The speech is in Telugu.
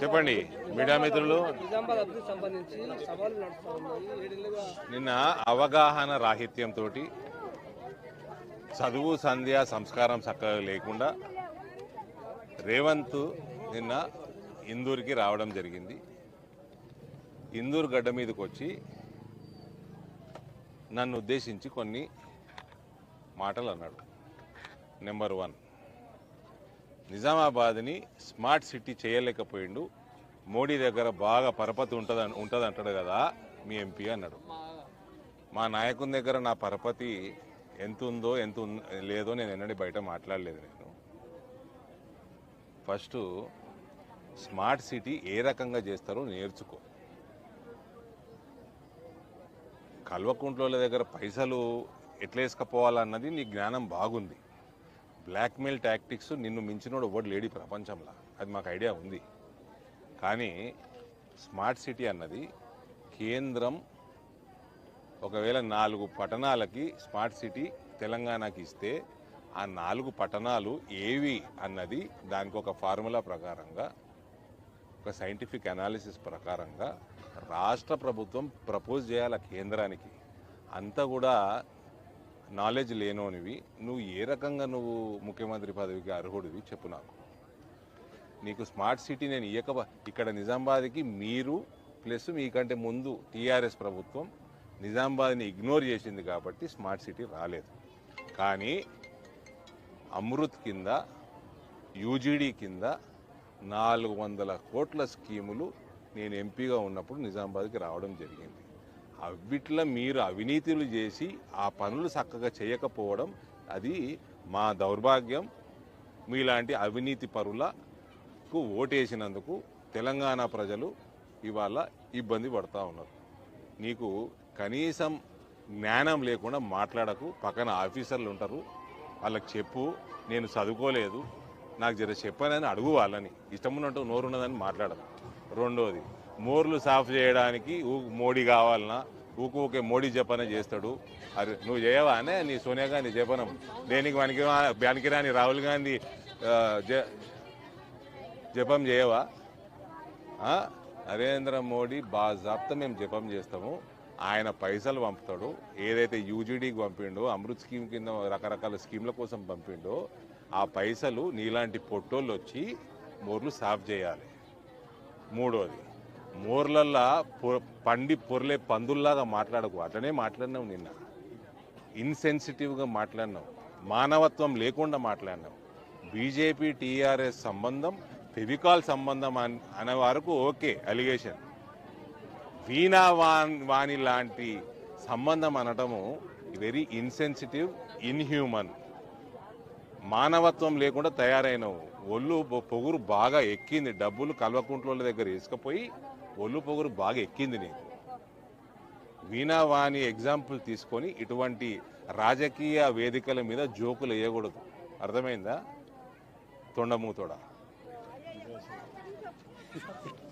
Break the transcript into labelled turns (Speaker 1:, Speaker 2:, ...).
Speaker 1: చెప్పండి మీడియా మిత్రులు. నిన్న అవగాహన రాహిత్యంతో చదువు సంధ్య సంస్కారం చక్కగా లేకుండా రేవంత్ నిన్న ఇందూరుకి రావడం జరిగింది. ఇందూరు గడ్డ మీదకి వచ్చి నన్ను ఉద్దేశించి కొన్ని మాటలు అన్నాడు. నెంబర్ వన్ నిజామాబాద్ని స్మార్ట్ సిటీ చేయలేకపోయిండు. మోడీ దగ్గర బాగా పరపతి ఉంటుంది ఉంటుంది అంటాడు కదా మీ ఎంపీ అన్నాడు. మా నాయకుని దగ్గర నా పరపతి ఎంత ఉందో ఎంత లేదో నేను ఎన్నడీ బయట మాట్లాడలేదు నేను. ఫస్ట్ స్మార్ట్ సిటీ ఏ రకంగా చేస్తారో నేర్చుకో. కల్వకుంట్ల దగ్గర పైసలు ఎట్లా వేసుకపోవాలన్నది నీ జ్ఞానం బాగుంది. బ్లాక్మెయిల్ టాక్టిక్స్ నిన్ను మించినోడు ఎవడు లేడీ ప్రపంచంలో. అది మాకు ఐడియా ఉంది. కానీ స్మార్ట్ సిటీ అన్నది కేంద్రం ఒకవేళ నాలుగు పట్టణాలకి స్మార్ట్ సిటీ తెలంగాణకి ఇస్తే ఆ నాలుగు పట్టణాలు ఏవి అన్నది దానికి ఒక ఫార్ములా ప్రకారంగా ఒక సైంటిఫిక్ అనాలిసిస్ ప్రకారంగా రాష్ట్ర ప్రభుత్వం ప్రపోజ్ చేయాలి కేంద్రానికి. అంతా కూడా నాలెడ్జ్ లేనోనివి నువ్వు ఏ రకంగా నువ్వు ముఖ్యమంత్రి పదవికి అర్హుడివి చెప్పు నాకు. నీకు స్మార్ట్ సిటీ నేను ఇయ్యక ఇక్కడ నిజామాబాద్కి మీరు ప్లస్ మీకంటే ముందు టీఆర్ఎస్ ప్రభుత్వం నిజామాబాద్ని ఇగ్నోర్ చేసింది కాబట్టి స్మార్ట్ సిటీ రాలేదు. కానీ అమృత్ కింద యూజీడీ కింద నాలుగు వందల కోట్ల స్కీములు నేను ఎంపీగా ఉన్నప్పుడు నిజామాబాద్కి రావడం జరిగింది. అవిట్లో మీరు అవినీతులు చేసి ఆ పనులు చక్కగా చేయకపోవడం అది మా దౌర్భాగ్యం. మీలాంటి అవినీతి పరులకు ఓటేసినందుకు తెలంగాణ ప్రజలు ఇవాళ ఇబ్బంది పడుతూ ఉన్నారు. నీకు కనీసం జ్ఞానం లేకుండా మాట్లాడకు పక్కన ఆఫీసర్లు ఉంటారు వాళ్ళకి చెప్పు నేను చదువుకోలేదు నాకు జర చెప్పానని అడుగు వాళ్ళని. ఇష్టం ఉన్నట్టు నోరు ఉన్నదని మాట్లాడదు రెండోది మోర్లు సాఫ్ చేయడానికి మోడీ కావాలన్నా ఊకు ఊకే మోడీ జపనే చేస్తాడు. అరే నువ్వు చేయవా అనే నీ సోనియా గాంధీ జపనం. దేనికి మనకి పనికిరాని రాహుల్ గాంధీ జ- జపం చేయవా? నరేంద్ర మోడీ బాజాప్త మేము జపం చేస్తాము. ఆయన పైసలు పంపుతాడు. ఏదైతే యూజీడీకి పంపిండో అమృత్ స్కీమ్ కింద రకరకాల స్కీమ్ల కోసం పంపిండో ఆ పైసలు నీలాంటి పొట్టోళ్ళు వచ్చి మోర్లు సాఫ్ చేయాలి. మూడోది మోర్లల్లా పొ- పండి పొర్లే పందుల్లాగా మాట్లాడకు. అట్లనే మాట్లాడినావు నిన్న. ఇన్సెన్సిటివ్గా మాట్లాడినావు. మానవత్వం లేకుండా మాట్లాడినావు. బీజేపీ టీఆర్ఎస్ సంబంధం ఫెవికాల్ సంబంధం అని అనే వరకు ఓకే అలిగేషన్. వీణా వాణి లాంటి సంబంధం అనటము వెరీ ఇన్సెన్సిటివ్ ఇన్హ్యూమన్. మానవత్వం లేకుండా తయారైన ఒళ్ళు పొగురు బాగా ఎక్కింది. డబ్బులు కల్వకుంట్ల దగ్గర ఇసుకపోయి ఒళ్ళు పొగురు బాగా ఎక్కింది నీకు. వీణావాణి ఎగ్జాంపుల్ తీసుకొని ఇటువంటి రాజకీయ వేదికల మీద జోకులు వేయకూడదు. అర్థమైందా? తొండమూతోడ.